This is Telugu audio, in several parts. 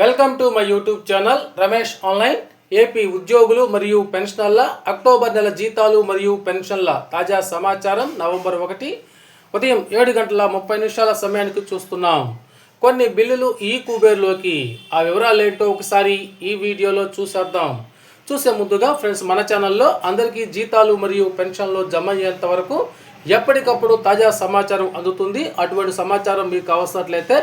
Welcome to my YouTube channel Ramesh online AP ఉద్యోగులు మరియు పెన్షనర్ల అక్టోబర్ నెల జీతాలు మరియు పెన్షన్ల తాజా సమాచారం నవంబర్ ఒకటి ఉదయం ఏడు గంటల ముప్పై నిమిషాల సమయానికి చూస్తున్నాం. కొన్ని బిల్లులు ఈ కుబేర్లోకి. ఆ వివరాలు ఏంటో ఒకసారి ఈ వీడియోలో చూసేద్దాం. చూసే ముందుగా ఫ్రెండ్స్ మన ఛానల్లో అందరికీ జీతాలు మరియు పెన్షన్లు జమ అయ్యేంత వరకు ఎప్పటికప్పుడు తాజా సమాచారం అందుతుంది. అటువంటి సమాచారం మీకు అవసరట్లయితే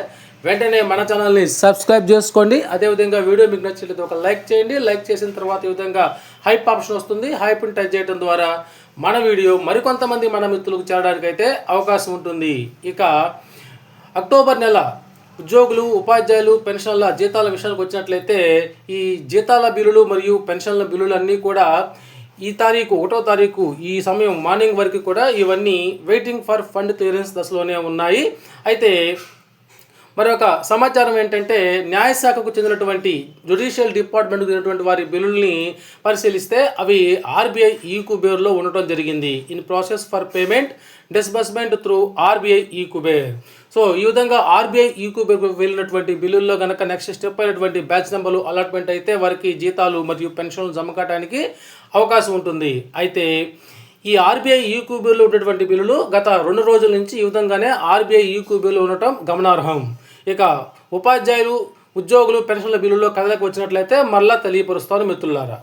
వెంటనే మన ఛానల్ని సబ్స్క్రైబ్ చేసుకోండి. అదేవిధంగా వీడియో మీకు నచ్చినట్లయితే ఒక లైక్ చేయండి. లైక్ చేసిన తర్వాత ఈ విధంగా హైప్ ఆప్షన్ వస్తుంది. హైప్ని టచ్ చేయడం ద్వారా మన వీడియో మరికొంతమంది మన మిత్రులకు చేరడానికి అయితే అవకాశం ఉంటుంది. ఇక అక్టోబర్ నెల ఉద్యోగులు ఉపాధ్యాయులు పెన్షన్ల జీతాల విషయానికి వచ్చినట్లయితే ఈ జీతాల బిల్లులు మరియు పెన్షన్ల బిల్లులు అన్నీ కూడా ఈ తారీఖు ఒకటో తారీఖు ఈ సమయం మార్నింగ్ వరకు కూడా ఇవన్నీ వెయిటింగ్ ఫర్ ఫండ్ క్లియరెన్స్ దశలోనే ఉన్నాయి. అయితే మరొక సమాచారం ఏంటంటే న్యాయశాఖకు చెందినటువంటి జ్యుడిషియల్ డిపార్ట్మెంట్కు చెందినటువంటి వారి బిల్లుల్ని పరిశీలిస్తే అవి ఆర్బీఐ ఈకుబేర్లో ఉండటం జరిగింది. In process for payment disbursement through RBI eKuber so ఈ విధంగా ఆర్బీఐ ఈ వెళ్ళినటువంటి బిల్లుల్లో కనుక నెక్స్ట్ స్టెప్ అయినటువంటి బ్యాచ్ నెంబర్లు అలాట్మెంట్ అయితే వారికి జీతాలు మరియు పెన్షన్లు జమ కావడానికి అవకాశం ఉంటుంది. అయితే ఈ ఆర్బీఐ ఈక్యూ ఉన్నటువంటి బిల్లులు గత రెండు రోజుల నుంచి ఈ విధంగానే ఆర్బీఐ ఈక్యూ ఉండటం గమనార్హం. ఇక ఉపాధ్యాయులు ఉద్యోగులు పెన్షన్ల బిల్లుల్లో కదలకు వచ్చినట్లయితే మరలా తెలియపరుస్తారు మిత్రులారా.